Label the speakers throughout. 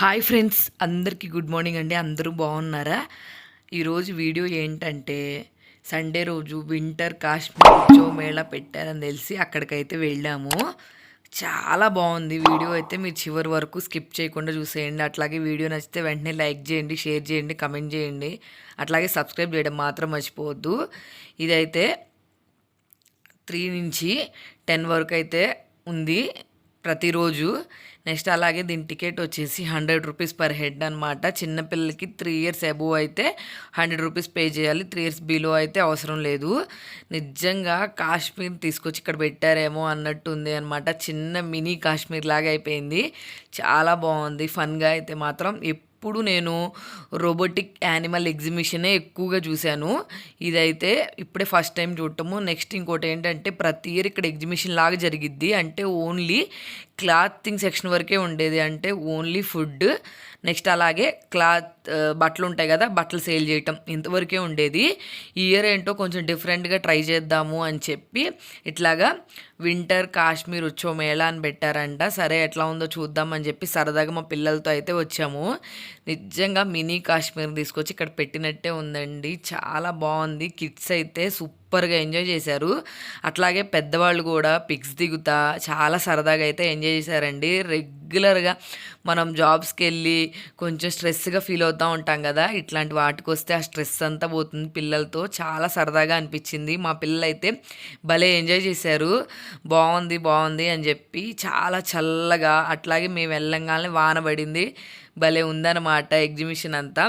Speaker 1: Hi friends అందరికీ good morning అండి. అందరూ బాగున్నారా? ఈరోజు వీడియో ఏంటంటే సండే రోజు వింటర్ కాశ్మీర్ ఉత్సవ మేళా పెట్టారని తెలిసి అక్కడికైతే వెళ్ళాము. చాలా బాగుంది వీడియో అయితే మీరు చివరి వరకు స్కిప్ చేయకుండా చూసేయండి. అట్లాగే వీడియో నచ్చితే వెంటనే లైక్ చేయండి షేర్ చేయండి కమెంట్ చేయండి. అట్లాగే సబ్స్క్రైబ్ చేయడం మాత్రం మర్చిపోవద్దు. ఇదైతే త్రీ నుంచి టెన్ వరకు అయితే ఉంది. ప్రతిరోజు నెక్స్ట్ అలాగే దీని టికెట్ వచ్చేసి హండ్రెడ్ రూపీస్ పర్ హెడ్ అనమాట చిన్నపిల్లలకి త్రీ ఇయర్స్ అబోవ్ అయితే హండ్రెడ్ రూపీస్ పే చేయాలి. త్రీ ఇయర్స్ బిలో అయితే అవసరం లేదు. నిజంగా కాశ్మీర్ తీసుకొచ్చి ఇక్కడ పెట్టారేమో అన్నట్టు ఉంది అనమాట చిన్న మినీ కాశ్మీర్ లాగా అయిపోయింది. చాలా బాగుంది. ఫన్గా అయితే మాత్రం ఎప్పుడు నేను రోబోటిక్ యానిమల్ ఎగ్జిబిషనే ఎక్కువగా చూశాను. ఇదైతే ఇప్పుడే ఫస్ట్ టైం చూడటము. నెక్స్ట్ ఇంకోటి ఏంటంటే ప్రతి ఇయర్ ఇక్కడ ఎగ్జిబిషన్ లాగా జరిగిద్ది. అంటే ఓన్లీ క్లాతింగ్ సెక్షన్ వరకే ఉండేది. అంటే ఓన్లీ ఫుడ్ నెక్స్ట్ అలాగే క్లాత్ బట్టలు ఉంటాయి కదా బట్టలు సేల్ చేయటం ఇంతవరకే ఉండేది. ఈ ఇయర్ ఏంటో కొంచెం డిఫరెంట్గా ట్రై చేద్దాము అని చెప్పి ఇట్లాగా వింటర్ కాశ్మీర్ ఉచ్చో మేళా అని పెట్టారంట. సరే ఎట్లా ఉందో చూద్దాం అని చెప్పి సరదాగా మా పిల్లలతో అయితే వచ్చాము. నిజంగా మినీ కాశ్మీర్ తీసుకొచ్చి ఇక్కడ పెట్టినట్టే ఉందండి. చాలా బాగుంది. కిడ్స్ అయితే సూపర్ సూపర్గా ఎంజాయ్ చేశారు. అట్లాగే పెద్దవాళ్ళు కూడా పిక్స్ దిగుతా చాలా సరదాగా అయితే ఎంజాయ్ చేశారండి. రెగ్యులర్గా మనం జాబ్స్కి వెళ్ళి కొంచెం స్ట్రెస్గా ఫీల్ అవుతూ ఉంటాం కదా ఇట్లాంటి వాటికి వస్తే ఆ స్ట్రెస్ అంతా పోతుంది పిల్లలతో. చాలా సరదాగా అనిపించింది. మా పిల్లలు అయితే భలే ఎంజాయ్ చేశారు. బాగుంది బాగుంది అని చెప్పి చాలా చల్లగా అట్లాగే మేము వెళ్ళంగానే వాన పడింది. భలే ఉందన్నమాట ఎగ్జిబిషన్ అంతా.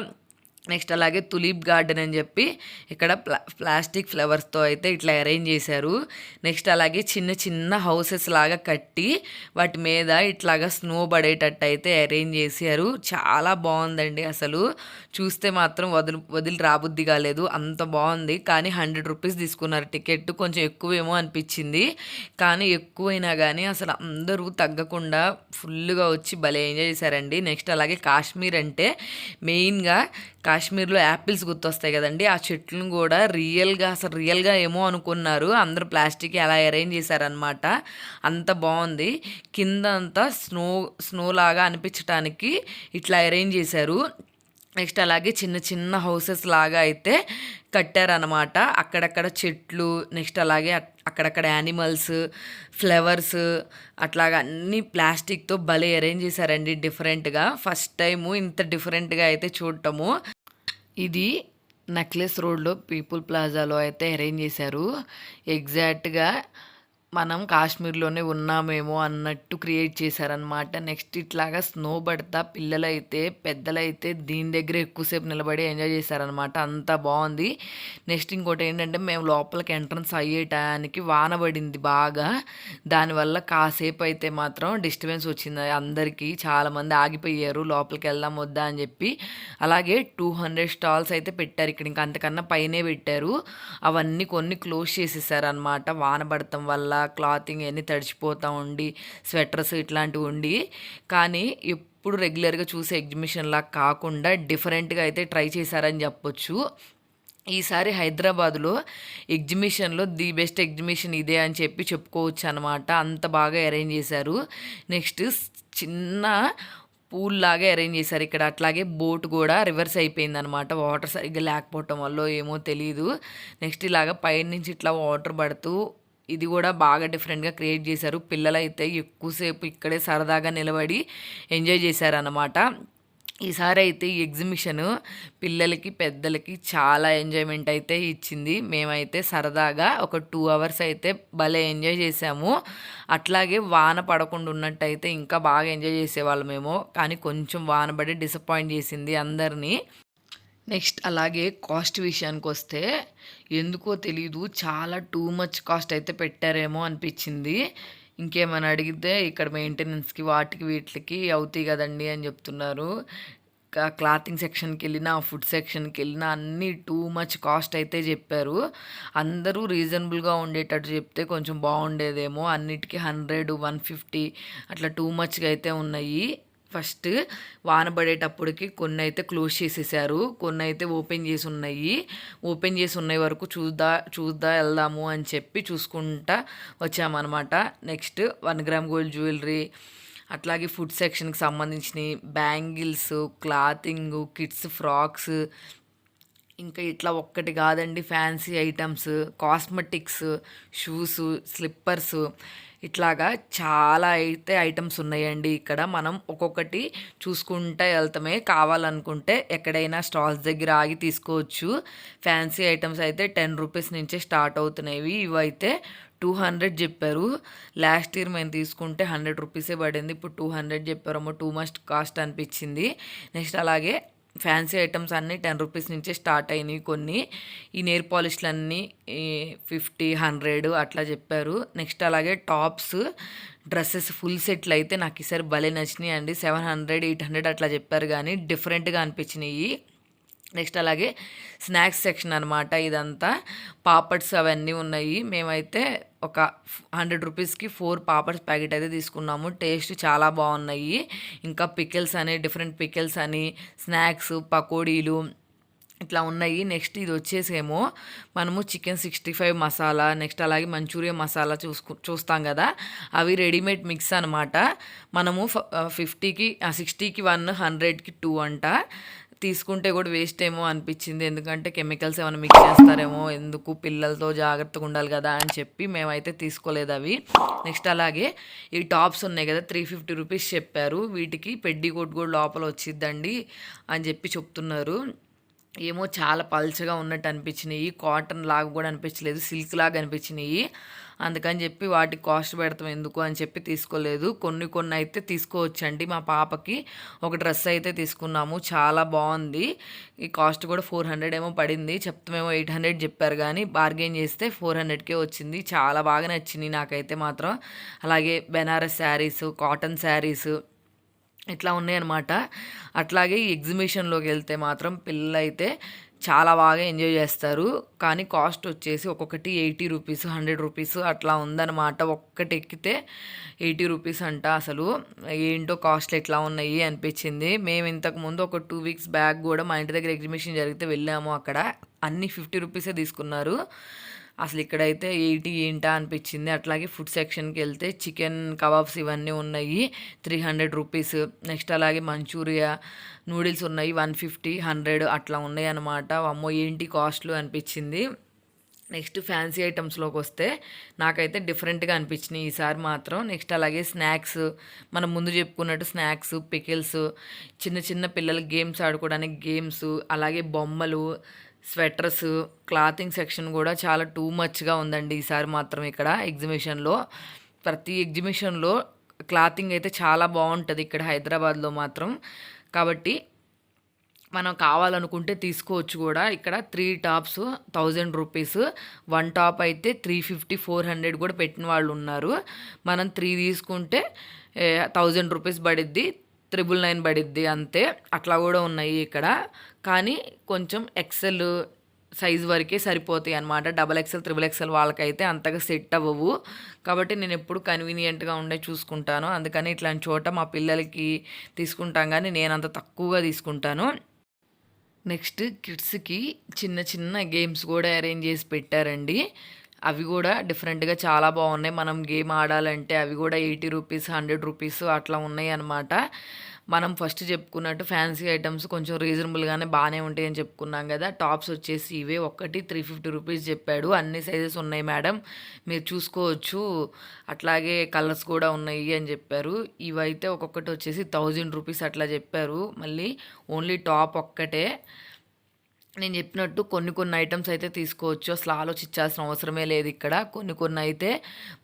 Speaker 1: నెక్స్ట్ అలాగే తులీప్ గార్డెన్ అని చెప్పి ఇక్కడ ప్లా ప్లాస్టిక్ ఫ్లవర్స్తో అయితే ఇట్లా అరేంజ్ చేశారు. నెక్స్ట్ అలాగే చిన్న చిన్న హౌసెస్ లాగా కట్టి వాటి మీద ఇట్లాగా స్నో పడేటట్టు అయితే అరేంజ్ చేశారు. చాలా బాగుందండి అసలు. చూస్తే మాత్రం వదిలి వదిలి రాబుద్ది కాలేదు. అంత బాగుంది. కానీ హండ్రెడ్ రూపీస్ తీసుకున్నారు టికెట్. కొంచెం ఎక్కువేమో అనిపించింది. కానీ ఎక్కువైనా కానీ అసలు అందరూ తగ్గకుండా ఫుల్గా వచ్చి భలే ఎంజాయ్ చేశారండి. నెక్స్ట్ అలాగే కాశ్మీర్ అంటే మెయిన్గా కాశ్మీర్లో యాపిల్స్ గుర్తొస్తాయి కదండి. ఆ చెట్లను కూడా రియల్గా అసలు రియల్గా ఏమో అనుకున్నారు. అందరూ ప్లాస్టిక్ అలా అరేంజ్ చేశారనమాట అంత బాగుంది. కింద అంతా స్నో స్నో లాగా అనిపించడానికి ఇట్లా అరేంజ్ చేశారు. నెక్స్ట్ అలాగే చిన్న చిన్న హౌసెస్ లాగా అయితే కట్టారనమాట అక్కడక్కడ చెట్లు నెక్స్ట్ అలాగే అక్కడక్కడ యానిమల్స్ ఫ్లవర్స్ అట్లాగా అన్ని ప్లాస్టిక్తో భలే అరేంజ్ చేశారండి డిఫరెంట్గా. ఫస్ట్ టైము ఇంత డిఫరెంట్గా అయితే చూడటము. ఇది నెక్లెస్ రోడ్లో పీపుల్ ప్లాజాలో అయితే అరేంజ్ చేశారు. ఎగ్జాక్ట్గా మనం కాశ్మీర్లోనే ఉన్నామేమో అన్నట్టు క్రియేట్ చేశారనమాట నెక్స్ట్ ఇట్లాగా స్నో పడతా పిల్లలైతే పెద్దలైతే దీని దగ్గర ఎక్కువసేపు నిలబడి ఎంజాయ్ చేశారనమాట అంత బాగుంది. నెక్స్ట్ ఇంకోటి ఏంటంటే మేము లోపలికి ఎంట్రన్స్ అయ్యేటానికి వాన పడింది బాగా. దానివల్ల కాసేపు అయితే మాత్రం డిస్టర్బెన్స్ వచ్చింది. అందరికీ చాలామంది ఆగిపోయారు. లోపలికి వెళ్దాం వద్దా అని చెప్పి. అలాగే టూ హండ్రెడ్ స్టాల్స్ అయితే పెట్టారు ఇక్కడ. ఇంకా అంతకన్నా పైనే పెట్టారు. అవన్నీ కొన్ని క్లోజ్ చేసేసారనమాట వాన పడటం వల్ల క్లాతింగ్ అన్నీ తడిచిపోతూ ఉండి స్వెటర్స్ ఇట్లాంటివి ఉండి. కానీ ఎప్పుడు రెగ్యులర్గా చూసే ఎగ్జిబిషన్లా కాకుండా డిఫరెంట్గా అయితే ట్రై చేశారని చెప్పొచ్చు. ఈసారి హైదరాబాద్లో ఎగ్జిబిషన్లో ది బెస్ట్ ఎగ్జిబిషన్ ఇదే అని చెప్పి చెప్పుకోవచ్చు అనమాట అంత బాగా అరేంజ్ చేశారు. నెక్స్ట్ చిన్న పూల్ లాగా అరేంజ్ చేశారు ఇక్కడ. అట్లాగే బోట్ కూడా రివర్స్ అయిపోయింది అనమాట వాటర్ సరిగ్గా లేకపోవటం వల్ల ఏమో తెలియదు నెక్స్ట్ ఇలాగ పైనుంచి ఇట్లా వాటర్ పడుతూ ఇది కూడా బాగా డిఫరెంట్గా క్రియేట్ చేశారు. పిల్లలైతే ఎక్కువసేపు ఇక్కడే సరదాగా నిలబడి ఎంజాయ్ చేశారనమాట ఈసారి అయితే ఈ ఎగ్జిబిషన్ పిల్లలకి పెద్దలకి చాలా ఎంజాయ్మెంట్ అయితే ఇచ్చింది. మేమైతే సరదాగా ఒక టూ అవర్స్ అయితే భలే ఎంజాయ్ చేసాము అట్లాగే వాన పడకుండా ఉన్నట్టయితే ఇంకా బాగా ఎంజాయ్ చేసేవాళ్ళమేమో కానీ కొంచెం వాన పడి డిసప్పాయింట్ చేసింది అందరినీ. నెక్స్ట్ అలాగే కాస్ట్ విషయానికి వస్తే ఎందుకో తెలీదు చాలా టూ మచ్ కాస్ట్ అయితే పెట్టారేమో అనిపించింది. ఇంకేమైనా అడిగితే ఇక్కడ మెయింటెనెన్స్కి వాటికి వీటికి అవుతాయి కదండి అని చెప్తున్నారు. క్లాతింగ్ సెక్షన్కి వెళ్ళినా ఫుడ్ సెక్షన్కి వెళ్ళినా అన్నీ టూ మచ్ కాస్ట్ అయితే చెప్పారు. అందరూ రీజనబుల్గా ఉండేటట్టు చెప్తే కొంచెం బాగుండేదేమో. అన్నిటికీ హండ్రెడ్ వన్ ఫిఫ్టీ అట్లా టూ మచ్గా అయితే ఉన్నాయి. ఫస్ట్ వాన పడేటప్పటికి కొన్ని అయితే క్లోజ్ చేసేసారు. కొన్ని అయితే ఓపెన్ చేసి ఉన్నాయి. ఓపెన్ చేసి ఉన్నాయి వరకు చూద్దా చూద్దా వెళ్దాము అని చెప్పి చూసుకుంటా వచ్చామన్నమాట. Next one gram gold jewellery అట్లాగే ఫుడ్ సెక్షన్కి సంబంధించినవి బ్యాంగిల్స్ క్లాతింగ్ కిడ్స్ ఫ్రాక్స్ ఇంకా ఇట్లా ఒక్కటి కాదండి fancy items cosmetics shoes slippers ఇట్లాగా చాలా అయితే ఐటమ్స్ ఉన్నాయండి ఇక్కడ. మనం ఒక్కొక్కటి చూసుకుంటే వెళ్తామే. కావాలనుకుంటే ఎక్కడైనా స్టాల్స్ దగ్గర ఆగి తీసుకోవచ్చు. ఫ్యాన్సీ ఐటమ్స్ అయితే టెన్ రూపీస్ నుంచే స్టార్ట్ అవుతున్నాయి ఇవైతే టూ హండ్రెడ్ చెప్పారు. లాస్ట్ ఇయర్ మేము తీసుకుంటే హండ్రెడ్ రూపీసే పడింది. ఇప్పుడు టూ హండ్రెడ్ చెప్పారమ్మో. టూ మస్ట్ కాస్ట్ అనిపించింది. నెక్స్ట్ అలాగే ఫ్యాన్సీ ఐటమ్స్ అన్నీ టెన్ రూపీస్ నుంచే స్టార్ట్ అయినాయి కొన్ని. ఈ నేర్ పాలిష్లన్నీ ఫిఫ్టీ హండ్రెడ్ అట్లా చెప్పారు. నెక్స్ట్ అలాగే టాప్స్ డ్రెస్సెస్ ఫుల్ సెట్లు అయితే నాకు ఈసారి భలే నచ్చినాయి అండి సెవెన్ హండ్రెడ్ ఎయిట్ హండ్రెడ్ అట్లా చెప్పారు కానీ డిఫరెంట్గా అనిపించినాయి. నెక్స్ట్ అలాగే స్నాక్స్ సెక్షన్ అనమాట ఇదంతా. పాపడ్స్ అవన్నీ ఉన్నాయి. మేమైతే ఒక హండ్రెడ్ రూపీస్కి ఫోర్ పాపడ్స్ ప్యాకెట్ అయితే తీసుకున్నాము. టేస్ట్ చాలా బాగున్నాయి. ఇంకా పికిల్స్ అని డిఫరెంట్ పికిల్స్ అని స్నాక్స్ పకోడీలు ఇట్లా ఉన్నాయి. నెక్స్ట్ ఇది వచ్చేసేమో మనము chicken sixty five masala next అలాగే మంచూరియా మసాలా చూసుకు చూస్తాం కదా. అవి రెడీమేడ్ మిక్స్ అనమాట మనము ఫిఫ్టీకి సిక్స్టీకి వన్ హండ్రెడ్కి టూ అంట. తీసుకుంటే కూడా వేస్ట్ ఏమో అనిపించింది. ఎందుకంటే కెమికల్స్ ఏమైనా మిక్స్ చేస్తారేమో ఎందుకు పిల్లలతో జాగ్రత్తగా ఉండాలి కదా అని చెప్పి మేమైతే తీసుకోలేదు అవి. నెక్స్ట్ అలాగే ఈ టాప్స్ ఉన్నాయి కదా త్రీ ఫిఫ్టీ రూపీస్ చెప్పారు. వీటికి పెడ్డి కోట్ కూడా లోపల వచ్చిద్దండి అని చెప్పి చెప్తున్నారు. ఏమో చాలా పల్చగా ఉన్నట్టు అనిపించినాయి. కాటన్ లాగా కూడా అనిపించలేదు సిల్క్ లాగా అనిపించినాయి. అందుకని చెప్పి వాటికి కాస్ట్ పెడతాం. ఎందుకు అని చెప్పి తీసుకోలేదు. కొన్ని కొన్ని అయితే తీసుకోవచ్చండి. మా పాపకి ఒక డ్రెస్ అయితే తీసుకున్నాము. చాలా బాగుంది. ఈ కాస్ట్ కూడా ఫోర్ హండ్రెడ్ ఏమో పడింది. చెప్తామేమో ఎయిట్ హండ్రెడ్ చెప్పారు కానీ బార్గెన్ చేస్తే ఫోర్ హండ్రెడ్కే వచ్చింది. చాలా బాగా నచ్చింది నాకైతే మాత్రం. అలాగే బెనారస్ శారీస్ కాటన్ శారీస్ ఇట్లా ఉన్నాయన్నమాట. అట్లాగే ఈ ఎగ్జిబిషన్లోకి వెళ్తే మాత్రం పిల్లలు అయితే చాలా బాగా ఎంజాయ్ చేస్తారు. కానీ కాస్ట్ వచ్చేసి ఒక్కొక్కటి ఎయిటీ రూపీస్ హండ్రెడ్ రూపీస్ అట్లా ఉందన్నమాట. ఒక్కటి ఎక్కితే ఎయిటీ రూపీస్ అంట అసలు. ఏంటో కాస్ట్లు ఎట్లా ఉన్నాయి అనిపించింది. మేము ఇంతకుముందు ఒక టూ వీక్స్ బ్యాక్ కూడా మా ఇంటి దగ్గర ఎగ్జిబిషన్ జరిగితే వెళ్ళాము అక్కడ. అన్ని ఫిఫ్టీ రూపీసే తీసుకున్నారు. అసలు ఇక్కడైతే ఎయిటీ ఏంటా అనిపించింది. అట్లాగే ఫుడ్ సెక్షన్కి వెళ్తే చికెన్ కబాబ్స్ ఇవన్నీ ఉన్నాయి. త్రీ హండ్రెడ్ రూపీస్ నెక్స్ట్ అలాగే మంచూరియా నూడిల్స్ ఉన్నాయి. వన్ ఫిఫ్టీ హండ్రెడ్ అట్లా ఉన్నాయి అనమాట అమ్మో ఏంటి కాస్ట్లు అనిపించింది. నెక్స్ట్ ఫ్యాన్సీ ఐటమ్స్లోకి వస్తే నాకైతే డిఫరెంట్గా అనిపించినాయి ఈసారి మాత్రం. నెక్స్ట్ అలాగే స్నాక్స్ మనం ముందు చెప్పుకున్నట్టు స్నాక్స్ పికిల్స్ చిన్న చిన్న పిల్లల గేమ్స్ ఆడుకోవడానికి గేమ్స్ అలాగే బొమ్మలు స్వెటర్స్ క్లాతింగ్ సెక్షన్ కూడా చాలా టూ మచ్గా ఉందండి ఈసారి మాత్రం ఇక్కడ ఎగ్జిబిషన్లో. ప్రతి ఎగ్జిబిషన్లో క్లాతింగ్ అయితే చాలా బాగుంటుంది ఇక్కడ హైదరాబాద్లో మాత్రం. కాబట్టి మనం కావాలనుకుంటే తీసుకోవచ్చు కూడా. ఇక్కడ three tops thousand rupees. One top అయితే త్రీ ఫిఫ్టీ ఫోర్ హండ్రెడ్ కూడా పెట్టిన వాళ్ళు ఉన్నారు. మనం త్రీ తీసుకుంటే థౌజండ్ రూపీస్ పడిద్ది. త్రిబుల్ నైన్ పడిద్ది అంతే. అట్లా కూడా ఉన్నాయి ఇక్కడ. కానీ కొంచెం ఎక్సెల్ సైజ్ వరకే సరిపోతాయి అనమాట డబల్ ఎక్సెల్ త్రిబుల్ ఎక్సెల్ వాళ్ళకైతే అంతగా సెట్ అవ్వవు. కాబట్టి నేను ఎప్పుడు కన్వీనియంట్గా ఉండే చూసుకుంటాను. అందుకని ఇట్లాంటి చోట మా పిల్లలకి తీసుకుంటాం కానీ నేను అంత తక్కువగా తీసుకుంటాను. నెక్స్ట్ కిడ్స్కి చిన్న చిన్న గేమ్స్ కూడా అరేంజ్ చేసి పెట్టారండి. అవి కూడా డిఫరెంట్గా చాలా బాగున్నాయి. మనం గేమ్ ఆడాలంటే అవి కూడా ఎయిటీ రూపీస్ హండ్రెడ్ రూపీస్ అట్లా ఉన్నాయి అనమాట మనం ఫస్ట్ చెప్పుకున్నట్టు ఫ్యాన్సీ ఐటమ్స్ కొంచెం రీజనబుల్గానే బాగానే ఉంటాయి అని చెప్పుకున్నాం కదా. టాప్స్ వచ్చేసి ఇవే. ఒక్కటి త్రీ ఫిఫ్టీ రూపీస్ చెప్పాడు. అన్ని సైజెస్ ఉన్నాయి మేడం. మీరు చూసుకోవచ్చు. అట్లాగే కలర్స్ కూడా ఉన్నాయి అని చెప్పారు. ఇవైతే ఒక్కొక్కటి వచ్చేసి థౌజండ్ రూపీస్ అట్లా చెప్పారు. మళ్ళీ ఓన్లీ టాప్ ఒక్కటే. నేను చెప్పినట్టు కొన్ని కొన్ని ఐటమ్స్ అయితే తీసుకోవచ్చు. అసలు ఆలోచించాల్సిన అవసరమే లేదు ఇక్కడ. కొన్ని కొన్ని అయితే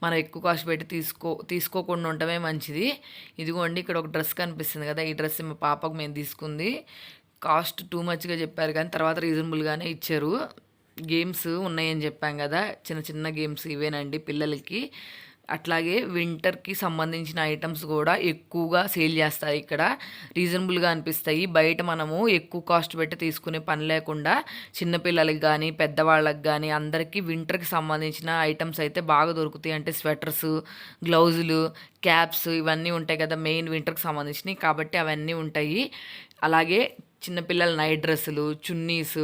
Speaker 1: మనం ఎక్కువ కాస్ట్ పెట్టి తీసుకో తీసుకోకుండా ఉండటమే మంచిది. ఇదిగోండి ఇక్కడ ఒక డ్రెస్ కనిపిస్తుంది కదా. ఈ డ్రెస్ మా పాపకు మేము తీసుకుంది. కాస్ట్ టూ మచ్గా చెప్పారు కానీ తర్వాత రీజనబుల్గానే ఇచ్చారు. గేమ్స్ ఉన్నాయని చెప్పాం కదా. చిన్న చిన్న గేమ్స్ ఇవేనండి పిల్లలకి. అట్లాగే వింటర్కి సంబంధించిన ఐటమ్స్ కూడా ఎక్కువగా సేల్ చేస్తాయి ఇక్కడ. రీజనబుల్గా అనిపిస్తాయి. బయట మనము ఎక్కువ కాస్ట్ పెట్టి తీసుకునే పని లేకుండా చిన్నపిల్లలకి కానీ పెద్దవాళ్ళకి కానీ అందరికీ వింటర్కి సంబంధించిన ఐటమ్స్ అయితే బాగా దొరుకుతాయి. అంటే స్వెటర్స్ గ్లౌజులు క్యాప్స్ ఇవన్నీ ఉంటాయి కదా మెయిన్ వింటర్కి సంబంధించినవి. కాబట్టి అవన్నీ ఉంటాయి. అలాగే చిన్నపిల్లల నైట్ డ్రెస్సులు చున్నీస్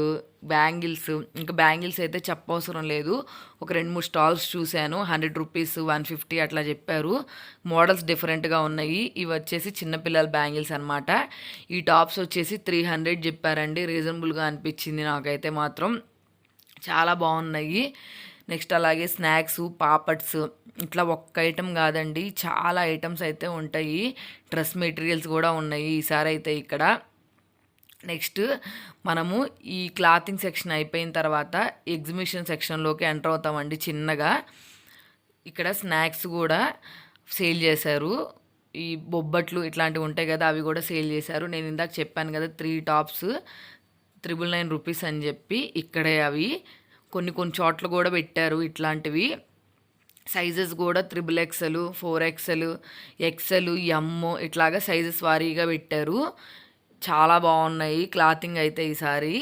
Speaker 1: బ్యాంగిల్స్. ఇంకా బ్యాంగిల్స్ అయితే చెప్పవసరం లేదు. ఒక రెండు మూడు స్టాల్స్ చూశాను. హండ్రెడ్ రూపీస్ వన్ ఫిఫ్టీ అట్లా చెప్పారు. మోడల్స్ డిఫరెంట్గా ఉన్నాయి. ఇవి వచ్చేసి చిన్నపిల్లల బ్యాంగిల్స్ అనమాట ఈ టాప్స్ వచ్చేసి త్రీ హండ్రెడ్ చెప్పారండి. రీజనబుల్గా అనిపించింది నాకైతే మాత్రం. చాలా బాగున్నాయి. నెక్స్ట్ అలాగే స్నాక్స్ పాపడ్స్ ఇట్లా ఒక్క ఐటెం కాదండి. చాలా ఐటమ్స్ అయితే ఉంటాయి. డ్రెస్ మెటీరియల్స్ కూడా ఉన్నాయి ఈసారి అయితే ఇక్కడ. నెక్స్ట్ మనము ఈ క్లాతింగ్ సెక్షన్ అయిపోయిన తర్వాత ఎగ్జిబిషన్ సెక్షన్లోకి ఎంటర్ అవుతామండి చిన్నగా. ఇక్కడ స్నాక్స్ కూడా సేల్ చేశారు. ఈ బొబ్బట్లు ఇట్లాంటివి ఉంటాయి కదా అవి కూడా సేల్ చేశారు. నేను ఇందాక చెప్పాను కదా three tops triple nine rupees అని చెప్పి ఇక్కడే అవి. కొన్ని కొన్ని చోట్ల కూడా పెట్టారు ఇట్లాంటివి. సైజెస్ కూడా triple XL four XL XL M ఇట్లాగా సైజెస్ వారీగా పెట్టారు. చాలా బాగున్నాయి. క్లాతింగ్ అయితే ఈసారి.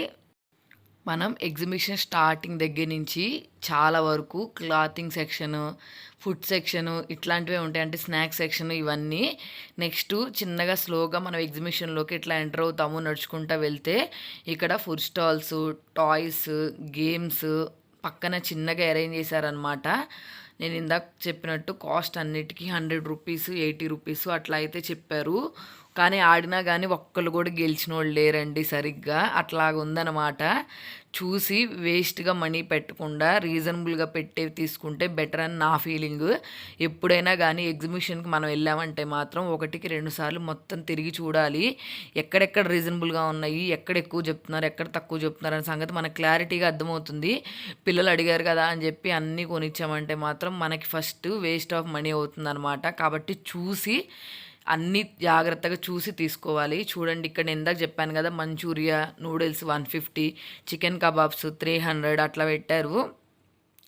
Speaker 1: మనం ఎగ్జిబిషన్ స్టార్టింగ్ దగ్గర నుంచి చాలా వరకు క్లాతింగ్ సెక్షన్ ఫుడ్ సెక్షన్ ఇట్లాంటివే ఉంటాయి. అంటే స్నాక్స్ సెక్షన్ ఇవన్నీ. నెక్స్ట్ చిన్నగా స్లోగా మనం ఎగ్జిబిషన్లోకి ఇట్లా ఎంటర్ అవుతాము నడుచుకుంటూ వెళ్తే ఇక్కడ ఫుడ్ స్టాల్స్ టాయ్స్ గేమ్స్ పక్కన చిన్నగా అరేంజ్ చేశారనమాట నేను ఇందాక చెప్పినట్టు కాస్ట్ అన్నిటికీ హండ్రెడ్ రూపీస్ ఎయిటీ రూపీస్ అట్లా అయితే చెప్పారు. కానీ ఆడినా కానీ ఒక్కళ్ళు కూడా గెలిచిన వాళ్ళు లేరండి సరిగ్గా. అట్లాగుందనమాట. చూసి వేస్ట్గా మనీ పెట్టకుండా రీజనబుల్గా పెట్టే తీసుకుంటే బెటర్ అని నా ఫీలింగ్ ఎప్పుడైనా కానీ ఎగ్జిబిషన్కి మనం వెళ్ళామంటే మాత్రం ఒకటికి రెండు సార్లు మొత్తం తిరిగి చూడాలి. ఎక్కడెక్కడ రీజనబుల్గా ఉన్నాయి ఎక్కడ ఎక్కువ చెప్తున్నారు ఎక్కడ తక్కువ చెప్తున్నారు అనే సంగతి మనకు క్లారిటీగా అర్థమవుతుంది. పిల్లలు అడిగారు కదా అని చెప్పి అన్నీ కొనిచ్చామంటే మాత్రం మనకి ఫస్ట్ వేస్ట్ ఆఫ్ మనీ అవుతుంది కాబట్టి చూసి అన్నీ జాగ్రత్తగా చూసి తీసుకోవాలి. చూడండి ఇక్కడ నేను ఇందాక చెప్పాను కదా Manchuria noodles one fifty chicken kebabs three hundred అట్లా పెట్టారు.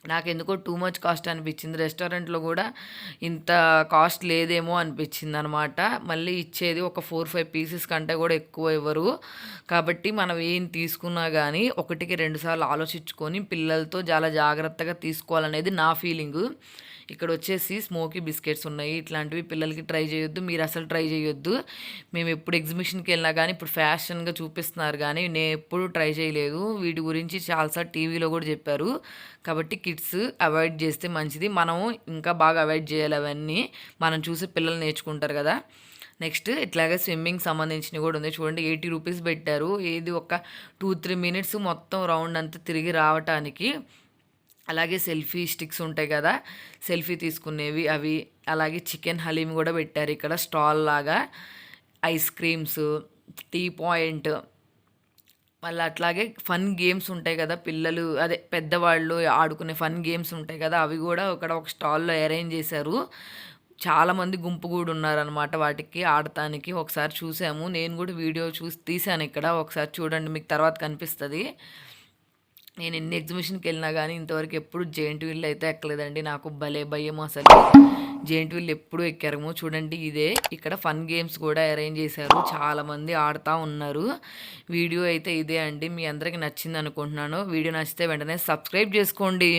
Speaker 1: నాకు ఎందుకో టూ మచ్ కాస్ట్ అనిపించింది. రెస్టారెంట్లో కూడా ఇంత కాస్ట్ లేదేమో అనిపించింది అనమాట మళ్ళీ ఇచ్చేది ఒక ఫోర్ ఫైవ్ పీసెస్ కంటే కూడా ఎక్కువ ఇవ్వరు. కాబట్టి మనం ఏం తీసుకున్నా కానీ ఒకటికి రెండుసార్లు ఆలోచించుకొని పిల్లలతో చాలా జాగ్రత్తగా తీసుకోవాలనేది నా ఫీలింగు. ఇక్కడ వచ్చేసి స్మోకీ బిస్కెట్స్ ఉన్నాయి ఇట్లాంటివి పిల్లలకి ట్రై చేయొద్దు మీరు అసలు ట్రై చేయొద్దు. మేము ఎప్పుడు ఎగ్జిబిషన్కి వెళ్ళినా కానీ ఇప్పుడు ఫ్యాషన్గా చూపిస్తున్నారు కానీ నేను ఎప్పుడు ట్రై చేయలేదు. వీటి గురించి చాలాసార్లు టీవీలో కూడా చెప్పారు. కాబట్టి కిడ్స్ అవాయిడ్ చేస్తే మంచిది. మనం ఇంకా బాగా అవాయిడ్ చేయాలి అవన్నీ. మనం చూసి పిల్లలు నేర్చుకుంటారు కదా. నెక్స్ట్ ఇట్లాగే స్విమ్మింగ్ సంబంధించినవి కూడా ఉంది చూడండి ఎయిటీ రూపీస్ పెట్టారు. ఇది ఒక టూ త్రీ మినిట్స్ మొత్తం రౌండ్ అంతా తిరిగి రావటానికి అలాగే సెల్ఫీ స్టిక్స్ ఉంటాయి కదా సెల్ఫీ తీసుకునేవి అవి. అలాగే చికెన్ హలీం కూడా పెట్టారు ఇక్కడ స్టాల్ లాగా. Ice creams tea point. మళ్ళీ అట్లాగే ఫన్ గేమ్స్ ఉంటాయి కదా పిల్లలు అదే పెద్దవాళ్ళు ఆడుకునే ఫన్ గేమ్స్ ఉంటాయి కదా అవి కూడా ఇక్కడ ఒక స్టాల్లో అరేంజ్ చేశారు. చాలామంది గుంపు కూడా ఉన్నారనమాట వాటికి ఆడటానికి. ఒకసారి చూసాము నేను కూడా వీడియో చూసి తీశాను ఇక్కడ ఒకసారి చూడండి మీకు తర్వాత కనిపిస్తుంది. నేను ఎన్ని ఎగ్జిబిషన్కి వెళ్ళినా కానీ ఇంతవరకు ఎప్పుడు జెయింట్ వీల్ అయితే ఎక్కలేదండి. నాకు భలే భయం అసలు. జెయింట్ వీల్ ఎప్పుడు ఎక్కారము చూడండి. ఇదే ఇక్కడ ఫన్ గేమ్స్ కూడా అరేంజ్ చేశారు. చాలామంది ఆడుతూ ఉన్నారు. వీడియో అయితే ఇదే అండి. మీ అందరికీ నచ్చింది అనుకుంటున్నాను. వీడియో నచ్చితే వెంటనే సబ్స్క్రైబ్ చేసుకోండి.